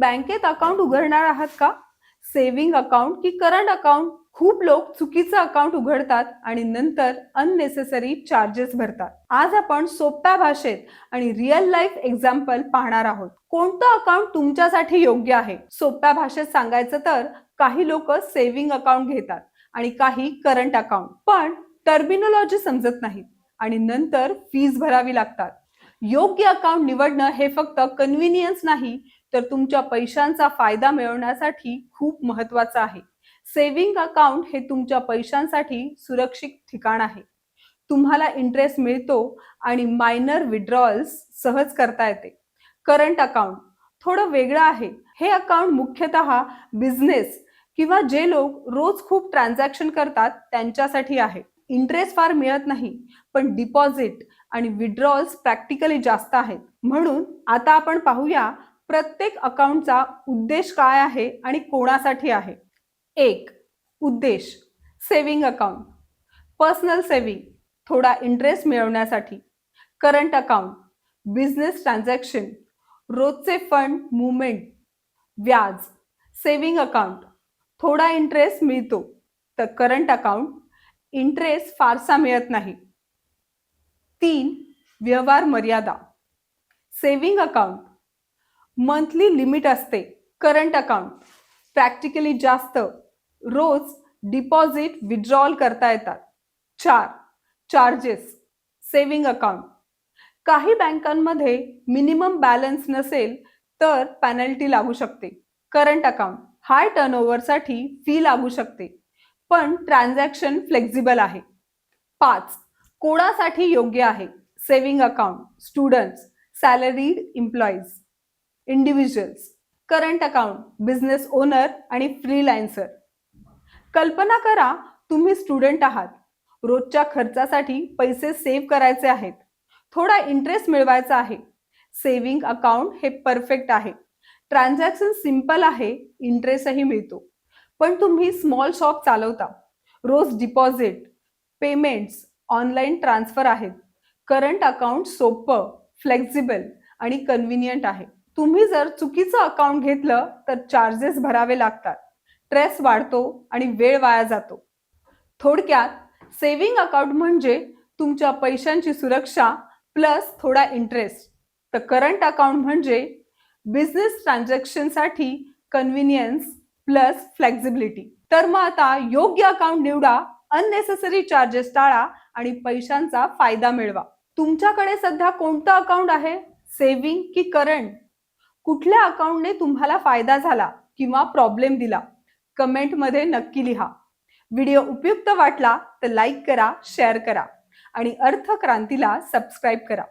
बँकेत अकाउंट उघडणार आहात का? सेव्हिंग अकाउंट की करंट अकाउंट? खूप लोक चुकीचं अकाउंट उघडतात आणि नंतर अननेसेसरी चार्जेस भरतात. आज आपण सोप्या भाषेत आणि रिअल लाईफ एक्झाम्पल पाहणार आहोत. कोणतं अकाउंट तुमच्यासाठी योग्य आहे? सोप्या भाषेत सांगायचं तर काही लोक सेव्हिंग अकाउंट घेतात आणि काही करंट अकाउंट. पण टर्मिनॉलॉजी समजत नाही आणि नंतर फीज भरावी लागतात. योग्य अकाउंट निवडणं हे फक्त कन्व्हिनियन्स नाही तर तुमच्या पैशांचा फायदा मिळवण्यासाठी खूप महत्वाचं आहे. सेव्हिंग अकाउंट हे तुमच्या पैशांसाठी सुरक्षित ठिकाण आहे. तुम्हाला इंटरेस्ट मिळतो आणि मायनर विड्रॉल्स सहज करता येते. करंट अकाउंट थोडं वेगळं आहे. हे अकाउंट मुख्यतः बिझनेस किंवा जे लोक रोज खूप ट्रान्झॅक्शन करतात त्यांच्यासाठी आहे. इंटरेस्ट फार मिळत नाही पण डिपॉझिट आणि विड्रॉल्स प्रॅक्टिकली जास्त आहेत. म्हणून आता आपण पाहूया प्रत्येक अकाउंटचा उद्देश काय आहे आणि कोणासाठी आहे? एक उद्देश सेव्हिंग अकाउंट. पर्सनल सेव्हिंग थोडा इंटरेस्ट मिळवण्यासाठी. करंट अकाउंट बिझनेस ट्रान्झॅक्शन रोजचे फंड मुवमेंट व्याज सेव्हिंग अकाउंट थोडा इंटरेस्ट मिळतो. तर करंट अकाउंट इंटरेस्ट फारसा मिळत नाही. तीन व्यवहार मर्यादा. सेव्हिंग अकाउंट मंथली लिमिट असते करंट अकाउंट प्रॅक्टिकली जास्त. रोज डिपॉझिट विड्रॉल करता येतात. चार. चार्जेस सेव्हिंग अकाउंट काही बँकांमध्ये मिनिमम बॅलन्स नसेल तर पॅनल्टी लागू शकते. करंट अकाउंट हाय टर्नओव्हरसाठी फी लागू शकते. पण ट्रान्झॅक्शन फ्लेक्झिबल आहे. पाच. कोणासाठी योग्य आहे? Saving account students salaried employees individuals current account business owner आणि फ्रीलान्सर कल्पना करा तुम्ही स्टुडंट आहात. रोजच्या खर्चासाठी पैसे सेव्ह करायचे आहेत. थोडा इंटरेस्ट मिळवायचा आहे. सेव्हिंग अकाउंट हे परफेक्ट आहे. ट्रान्झॅक्शन सिंपल आहे इंटरेस्टही मिळतो. पण तुम्ही स्मॉल शॉप चालवता. रोज डिपॉझिट पेमेंट्स ऑनलाईन ट्रान्सफर आहेत. करंट अकाउंट सोपं फ्लेक्झिबल आणि कन्व्हिनियंट आहे. तुम्ही जर चुकीचं अकाउंट घेतलं तर चार्जेस भरावे लागतात. स्ट्रेस वाढतो आणि वेळ वाया जातो. थोडक्यात सेव्हिंग अकाउंट म्हणजे तुमच्या पैशांची सुरक्षा प्लस थोडा इंटरेस्ट तर करंट अकाउंट म्हणजे बिझनेस ट्रान्झॅक्शनसाठी कन्व्हिनियन्स प्लस फ्लेक्झिबिलिटी तर मग आता योग्य अकाउंट निवडा अननेसेसरी चार्जेस टाळा आणि पैशांचा फायदा मिळवा. तुमच्याकडे सध्या कोणतं अकाउंट आहे? सेव्हिंग की करंट कुठल्या अकाउंटने तुम्हाला फायदा झाला किंवा प्रॉब्लेम दिला कमेंटमध्ये नक्की लिहा. व्हिडिओ उपयुक्त वाटला तर लाईक करा शेअर करा आणि अर्थ क्रांतीला सबस्क्राईब करा.